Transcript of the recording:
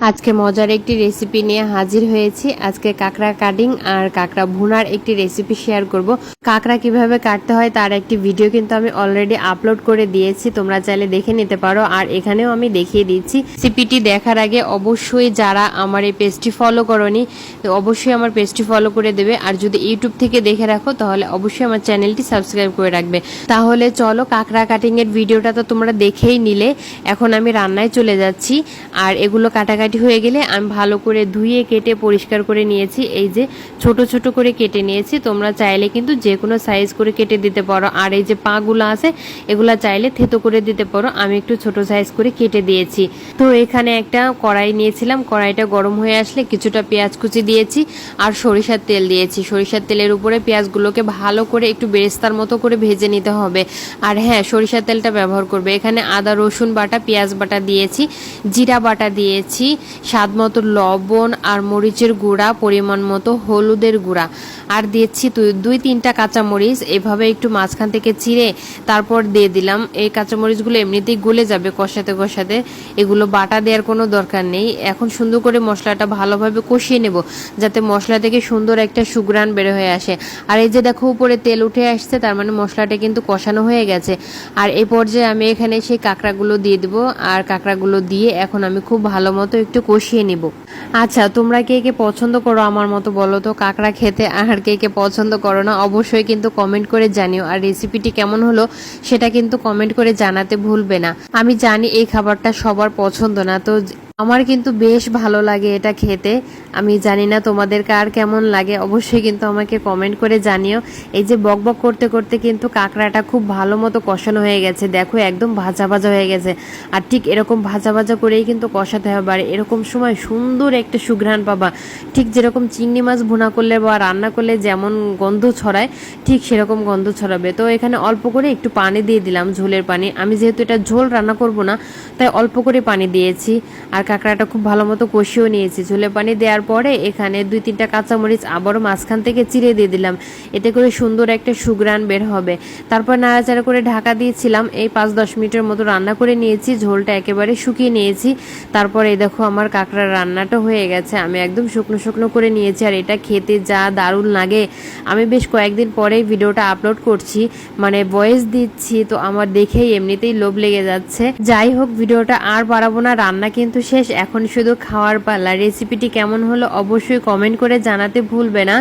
আজকে মজার একটি রেসিপি নিয়ে হাজির হয়েছি। আজকে কাঁকড়া কাটিং আর কাঁকড়া ভুনার একটি রেসিপি শেয়ার করব। কাঁকড়া কীভাবে কাটতে হয় তার একটি ভিডিও কিন্তু আমি অলরেডি আপলোড করে দিয়েছি। তোমরা চাইলে দেখে নিতে পারো। আর এখানেও আমি দেখিয়ে দিচ্ছি। রেসিপিটি দেখার আগে অবশ্যই যারা আমার এই পেজটি ফলো করনি, অবশ্যই আমার পেজটি ফলো করে দেবে। আর যদি ইউটিউব থেকে দেখে রাখো, তাহলে অবশ্যই আমার চ্যানেলটি সাবস্ক্রাইব করে রাখবে। তাহলে চলো কাঁকড়া কাটিং এর ভিডিওটা তো তোমরা দেখেই নিলে। এখন আমি রান্নায় চলে যাচ্ছি। আর এগুলো কাটাকাটি হয়ে গেলে আমি ভালো করে ধুয়ে, কেটে, পরিষ্কার করে নিয়েছি। এই যে ছোট ছোট করে কেটে নিয়েছি। তোমরা চাইলে কিন্তু যে কোনো সাইজ করে কেটে দিতে পারো। আর এই যে পাগুলো আছে, এগুলা চাইলে থেতো করে দিতে পারো। আমি একটু ছোট সাইজ করে কেটে দিয়েছি। তো এখানে একটা কড়াই নিয়েছিলাম। কড়াইটা গরম হয়ে আসলে কিছুটা পেঁয়াজ কুচি দিয়েছি আর সরিষার তেল দিয়েছি। সরিষার তেলের উপরে পেঁয়াজগুলোকে ভালো করে একটু বেরেস্তার মতো করে ভেজে নিতে হবে। আর হ্যাঁ সরিষার তেলটা ব্যবহার করবে। এখানে আদা, রসুন বাটা, পেঁয়াজ বাটা দিয়েছি, জিরা বাটা দিয়েছি স্বাদ মতো লবণ আর মরিচের গুঁড়া, পরিমাণ মতো হলুদের গুঁড়া। আর দিয়েছি দুই- তিনটা কাঁচামরিচ, এভাবে একটু মাঝখান থেকে চিড়ে তারপর দিয়ে দিলাম। এই কাঁচামরিচগুলো এমনিতেই গলে যাবে কষাতে কষাতে, এগুলো বাটা দেওয়ার কোনো দরকার নেই। এখন সুন্দর করে মশলাটা ভালোভাবে কষিয়ে নেব, যাতে মশলা থেকে সুন্দর একটা সুগ্রান বের হয়ে আসে। আর এই যে দেখো, উপরে তেল উঠে আসছে, তার মানে মশলাটা কিন্তু কষানো হয়ে গেছে। আর এই পর্যায়ে আমি এখানে সেই কাঁকড়াগুলো দিয়ে দেবো। আর কাঁকড়াগুলো দিয়ে এখন আমি খুব ভালো মতো একটু কষিয়ে নিব। আচ্ছা তোমরা কে কে পছন্দ করো আমার মতো বলো তো? কাঁকড়া খেতে আর কে কে পছন্দ করো না, অবশ্যই কিন্তু কমেন্ট করে জানিও। আর রেসিপিটি কেমন হলো, সেটা কিন্তু কমেন্ট করে জানাতে ভুলবে না। আমি জানি এই খাবারটা সবার পছন্দ না, তো আমার কিন্তু বেশ ভালো লাগে এটা খেতে। আমি জানি না তোমাদের কার কেমন লাগে, অবশ্যই কিন্তু আমাকে কমেন্ট করে জানিও। এই যে বক বক করতে করতে কিন্তু কাঁকড়াটা খুব ভালো মতো কষানো হয়ে গেছে, দেখো একদম ভাজা ভাজা হয়ে গেছে। আর ঠিক এরকম ভাজা ভাজা করেই কিন্তু কষাতে হবে, আর এরকম সময় সুন্দর একটা সুঘ্রাণ পাবা। ঠিক যেরকম চিংড়ি মাছ ভুনা করলে বা রান্না করলে যেমন গন্ধ ছড়ায়, ঠিক সেরকম গন্ধ ছড়াবে। তো এখানে অল্প করে একটু পানি দিয়ে দিলাম ঝোলের পানি। আমি যেহেতু এটা ঝোল রান্না করব না, তাই অল্প করে পানি দিয়েছি। আর কাঁকড়াটা খুব ভালো মতো কষিয়েও নিয়েছি। ঝোলে পানি দেওয়ার পরে এখানে দুই তিনটা কাঁচামরিচ আবারও মাঝখান থেকে চিড়ে দিয়ে দিলাম। এতে করে সুন্দর একটা সুগ্রান বের হবে। তারপর নাড়াচাড়া করে ঢাকা দিয়েছিলাম। এই পাঁচ দশ মিনিটের মতো রান্না করে নিয়েছি। ঝোলটা একেবারে শুকিয়ে নিয়েছি। তারপরে দেখো আমার কাঁকড়ার রান্নাটা হয়ে গেছে। আমি একদম শুকনো শুকনো করে নিয়েছি আর এটা খেতে যা দারুণ লাগে। আমি বেশ কয়েকদিন পরেই ভিডিওটা আপলোড করছি। মানে ভয়েস দিচ্ছি, তো আমার দেখেই এমনিতেই লোভ লেগে যাচ্ছে। যাই হোক, ভিডিওটা আর বাড়াবো না। রান্না কিন্তু শেষ। এখন শুধু খাওয়ার পালা। রেসিপিটি কেমন হলো অবশ্যই কমেন্ট করে জানাতে ভুলবে না।